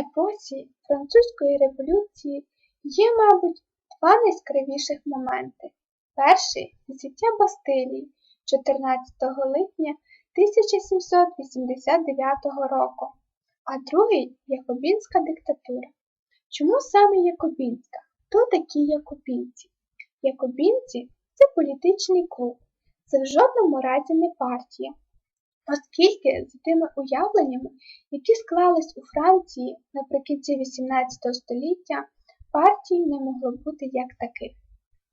епосі Французької революції є, мабуть, два найяскравіших моменти. Перший взяття Бастилії 14 липня 1789 року, а другий Якобінська диктатура. Чому саме Якобінська? Хто такі якобінці? Якобінці це політичний клуб, це в жодному разі не партія, оскільки за тими уявленнями, які склались у Франції наприкінці XVIII століття, партій не могло бути як таких.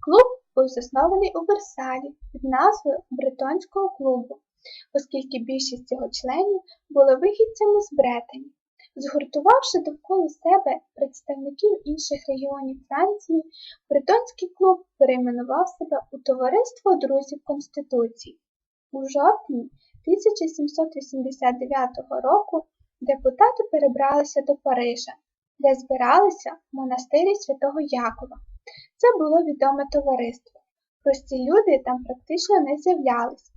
Клуб був заснований у Версалі під назвою Бретонського клубу, оскільки більшість його членів були вихідцями з Бретані. Згуртувавши довкола себе представників інших регіонів Франції, Бретонський клуб перейменував себе у Товариство друзів Конституції. У жовтні 1789 року депутати перебралися до Парижа, де збиралися в монастирі Святого Якова. Це було відоме товариство. Прості люди там практично не з'являлись.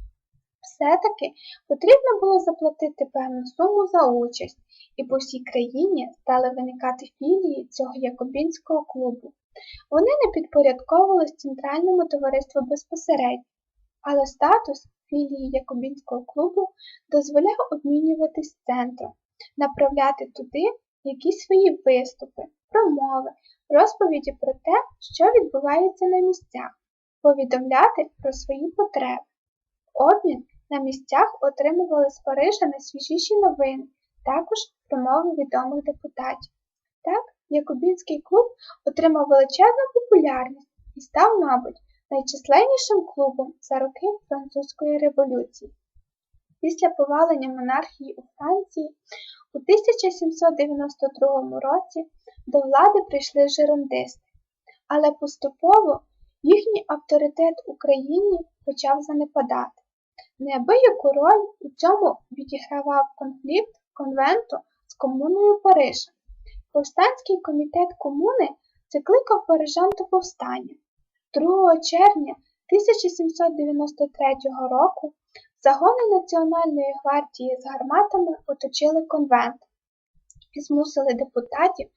Все-таки потрібно було заплатити певну суму за участь, і по всій країні стали виникати філії цього якобінського клубу. Вони не підпорядковувались центральному товариству безпосередньо, але статус філії Якобінського клубу дозволяв обмінюватись центром, направляти туди якісь свої виступи, промови, розповіді про те, що відбувається на місцях, повідомляти про свої потреби. Обмін на місцях отримували з Парижа найсвіжіші новини, також промови відомих депутатів. Так, Якубінський клуб отримав величезну популярність і став, мабуть, найчисленнішим клубом за роки Французької революції. Після повалення монархії у Франції у 1792 році до влади прийшли жерондисти, але поступово їхній авторитет в Україні почав занепадати. Неабияку роль у цьому відігравав конфлікт конвенту з комуною Парижа. Повстанський комітет комуни закликав парижан до повстання. 2 червня 1793 року загони Національної гвардії з гарматами оточили конвент і змусили депутатів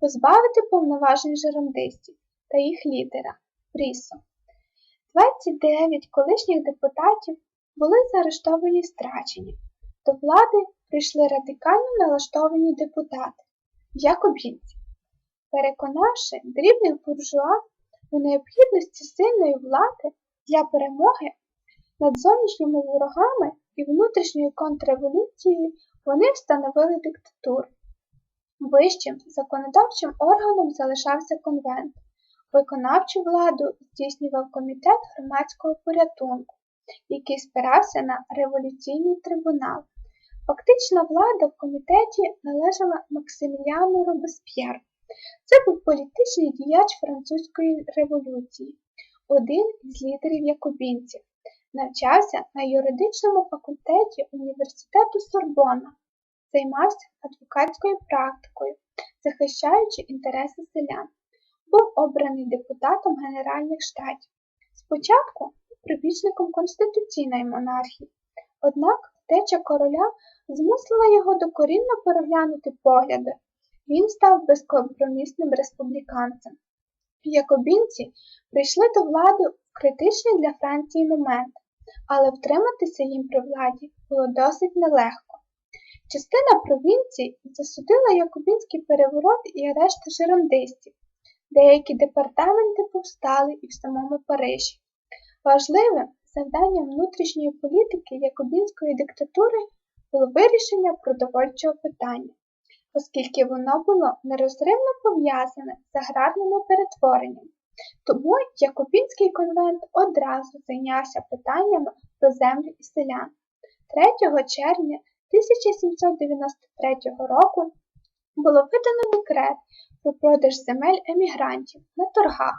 позбавити повноважень жерондистів та їх лідера Прісо. 29 колишніх депутатів були заарештовані страчені. До влади прийшли радикально налаштовані депутати, якобінці, переконавши дрібних буржуа у необхідності сильної влади для перемоги над зовнішніми ворогами і внутрішньою контрреволюцією, вони встановили диктатуру. Вищим законодавчим органом залишався конвент. Виконавчу владу здійснював комітет громадського порятунку, який спирався на революційний трибунал. Фактична влада в комітеті належала Максиміліану Робесп'єру. Це був політичний діяч французької революції, один із лідерів якобінців. Навчався на юридичному факультеті університету Сорбона, займався адвокатською практикою, захищаючи інтереси селян. Був обраний депутатом Генеральних штатів. Спочатку прибічником конституційної монархії, однак втеча короля змусила його докорінно переглянути погляди. Він став безкомпромісним республіканцем. Якобінці прийшли до влади в критичний для Франції момент, але втриматися їм при владі було досить нелегко. Частина провінцій засудила Якобінський переворот і арешти жерондистів, деякі департаменти повстали і в самому Парижі. Важливим завданням внутрішньої політики Якобінської диктатури було вирішення продовольчого питання, оскільки воно було нерозривно пов'язане з аграрними перетвореннями. Тому Якобінський конвент одразу зайнявся питаннями про землю і селян. 3 червня 1793 року було видано декрет про продаж земель емігрантів на торгах,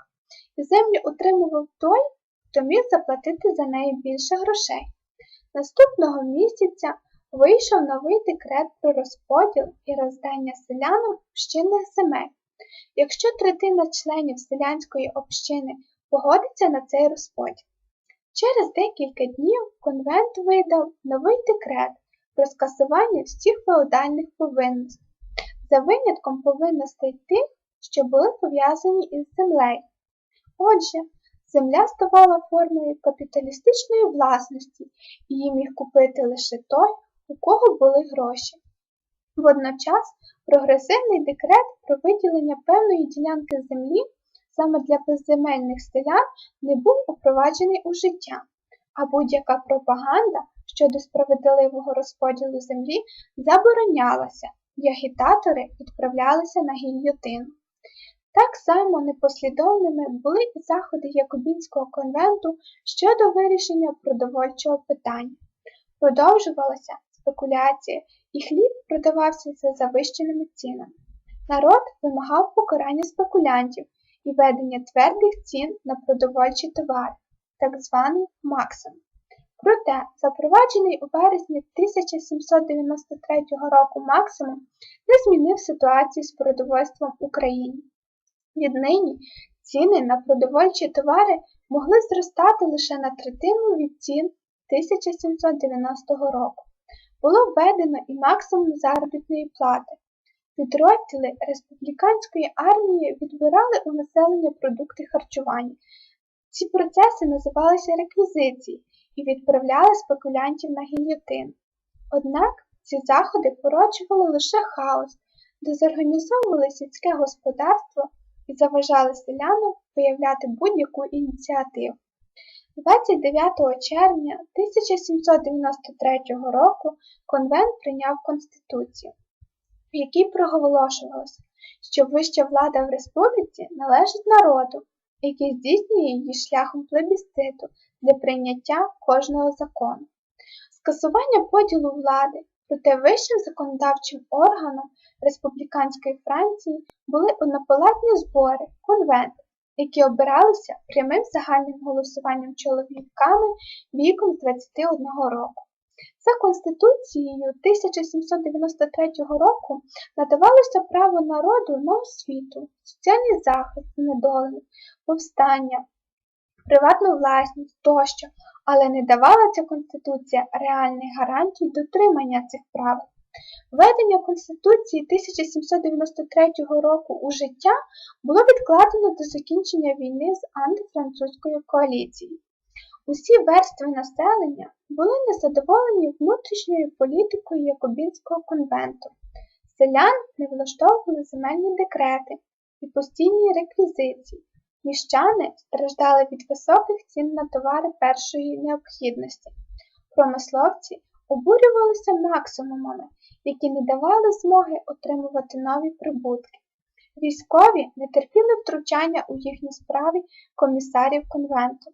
і землю отримував той, хто міг заплатити за неї більше грошей. Наступного місяця вийшов новий декрет про розподіл і роздання селянам общинних земель. Якщо третина членів селянської общини погодиться на цей розподіл. Через декілька днів конвент видав новий декрет про скасування всіх феодальних повинностей. за винятком повинностей тих, що були пов'язані із землею. Отже, земля ставала формою капіталістичної власності, її міг купити лише той, у кого були гроші. Водночас прогресивний декрет про виділення певної ділянки землі саме для безземельних селян не був упроваджений у життя, а будь-яка пропаганда щодо справедливого розподілу землі заборонялася, і агітатори відправлялися на гільйотину. Так само непослідовними були і заходи Якобінського конвенту щодо вирішення продовольчого питання. Продовжувалася спекуляція, і хліб продавався за завищеними цінами. Народ вимагав покарання спекулянтів і ведення твердих цін на продовольчі товари, так званий максимум. Проте, запроваджений у березні 1793 року максимум не змінив ситуацію з продовольством в Україні. Віднині ціни на продовольчі товари могли зростати лише на третину від цін 1790 року. Було введено і максимум заробітної плати. Підрозділи республіканської армії відбирали у населення продукти харчування. Ці процеси називалися реквізиції і відправляли спекулянтів на гільйотин. Однак ці заходи породжували лише хаос, дезорганізовували сільське господарство і заважали селянам виявляти будь-яку ініціативу. 29 червня 1793 року конвент прийняв Конституцію, в якій проголошувалося, що вища влада в республіці належить народу, який здійснює її шляхом плебісциту для прийняття кожного закону. Скасування поділу влади, проте вищим законодавчим органом республіканської Франції були однопалатні збори, конвент, які обиралися прямим загальним голосуванням чоловіками віком з 21 року. За Конституцією 1793 року надавалося право народу на освіту, соціальний захист знедолених, повстання, приватну власність тощо, але не давала ця Конституція реальних гарантій дотримання цих прав. Введення Конституції 1793 року у життя було відкладено до закінчення війни з антифранцузькою коаліцією. Усі верстви населення були незадоволені внутрішньою політикою Якобінського конвенту. Селян не влаштовували земельні декрети і постійні реквізиції. Міщани страждали від високих цін на товари першої необхідності. Промисловці обурювалися максимумами, які не давали змоги отримувати нові прибутки. Військові не терпіли втручання у їхні справи комісарів конвенту.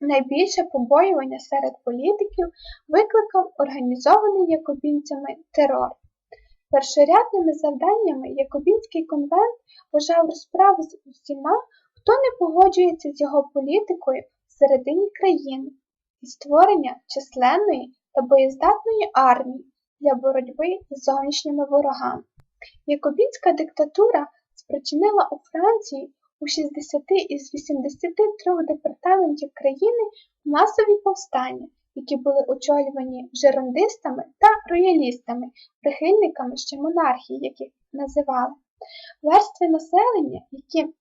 Найбільше побоювання серед політиків викликав організований якобінцями терор. Першорядними завданнями Якобінський конвент вважав розправу з усіма, хто не погоджується з його політикою всередині країни і створення численної та боєздатної армії для боротьби з зовнішніми ворогами. Якобінська диктатура спричинила у Франції у 60 із 83 департаментів країни масові повстання, які були очолювані жерондистами та роялістами, прихильниками ще монархії, яких називали. Верстви населення, які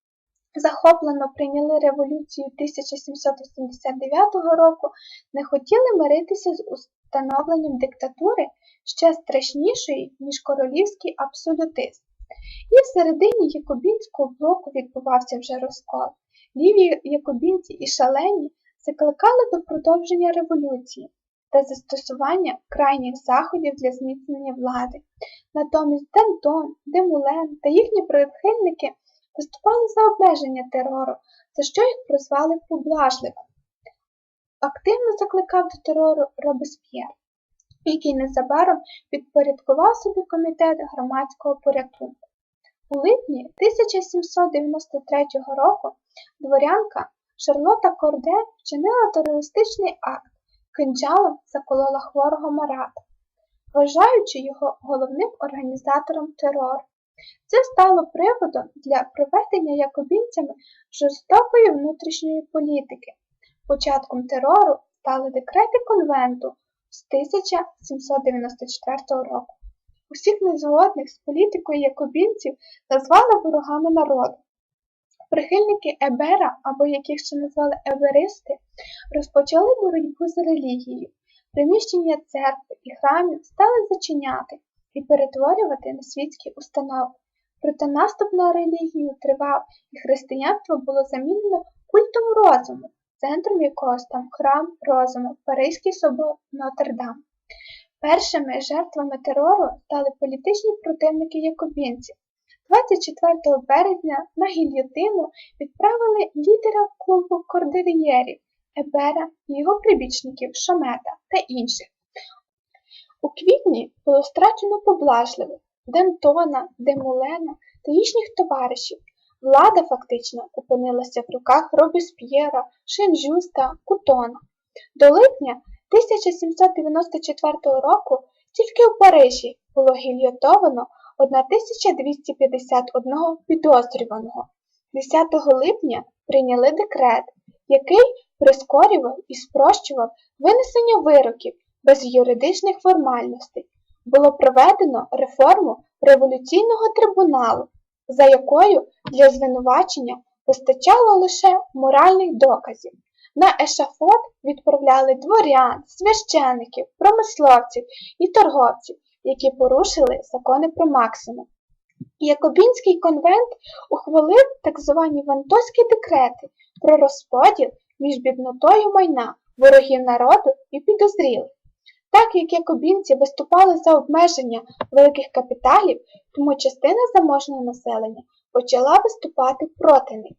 захоплено прийняли революцію 1789 року, не хотіли миритися з установленням диктатури ще страшнішої, ніж королівський абсолютизм. І всередині Якобінського блоку відбувався вже розкол. Ліві якобінці і шалені закликали до продовження революції та застосування крайніх заходів для зміцнення влади. Натомість Дентон, Демулен та їхні прихильники виступали за обмеження терору, за що їх прозвали поблажливими. Активно закликав до терору Робесп'єр, який незабаром підпорядкував собі комітет громадського порятунку. У липні 1793 року дворянка Шарлота Корде вчинила терористичний акт, кинджалом заколола хворого Марата, вважаючи його головним організатором терору. Це стало приводом для проведення якобінцями жорстокої внутрішньої політики. Початком терору стали декрети конвенту з 1794 року. Усіх незгодних з політикою якобінців назвали ворогами народу. Прихильники Ебера, або яких ще назвали еберисти, розпочали боротьбу з релігією. Приміщення церкви і храмів стали зачиняти і перетворювати на світські установи. Проте наступ на релігію тривав, і християнство було замінено культом розуму, центром якого став храм розуму, Паризький собор Нотр-Дам. Першими жертвами терору стали політичні противники якобінців. 24 березня на гільйотину відправили лідера клубу кордильєрів Ебера і його прибічників Шомета та інших. У квітні було страчено поблажливих Дентона, Демулена та їхніх товаришів. Влада фактично опинилася в руках Робесп'єра, Шенжюста, Кутона. До липня 1794 року тільки у Парижі було гільйотовано 1251 підозрюваного. 10 липня прийняли декрет, який прискорював і спрощував винесення вироків без юридичних формальностей. Було проведено реформу революційного трибуналу, за якою для звинувачення постачало лише моральних доказів. На ешафот відправляли дворян, священиків, промисловців і торговців, які порушили закони про максимум. Якобінський конвент ухвалив так звані вантоські декрети про розподіл між біднотою майна, ворогів народу і підозрілих. Так як якобінці виступали за обмеження великих капіталів, тому частина заможного населення почала виступати проти них.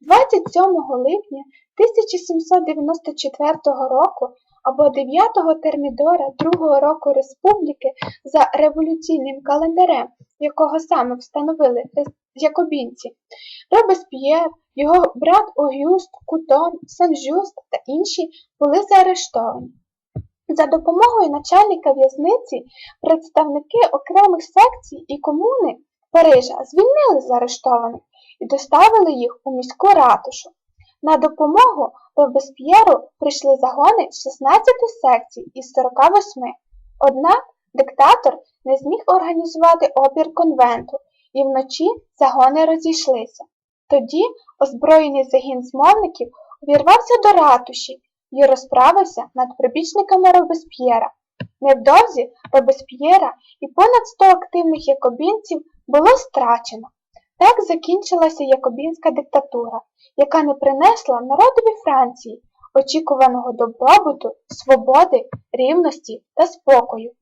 27 липня 1794 року або 9-го термідора другого року республіки за революційним календарем, якого саме встановили якобінці, Робесп'єр, його брат Огюст, Кутон, Сен-Жюст та інші були заарештовані. За допомогою начальника в'язниці представники окремих секцій і комуни Парижа звільнили заарештованих і доставили їх у міську ратушу. На допомогу Робесп'єру прийшли загони 16 секцій із 48. Однак диктатор не зміг організувати опір конвенту, і вночі загони розійшлися. Тоді озброєний загін змовників увірвався до ратуші і розправився над прибічниками Робесп'єра. Невдовзі Робесп'єра і понад 100 активних якобінців було страчено. Так закінчилася якобінська диктатура, яка не принесла народові Франції очікуваного добробуту, свободи, рівності та спокою.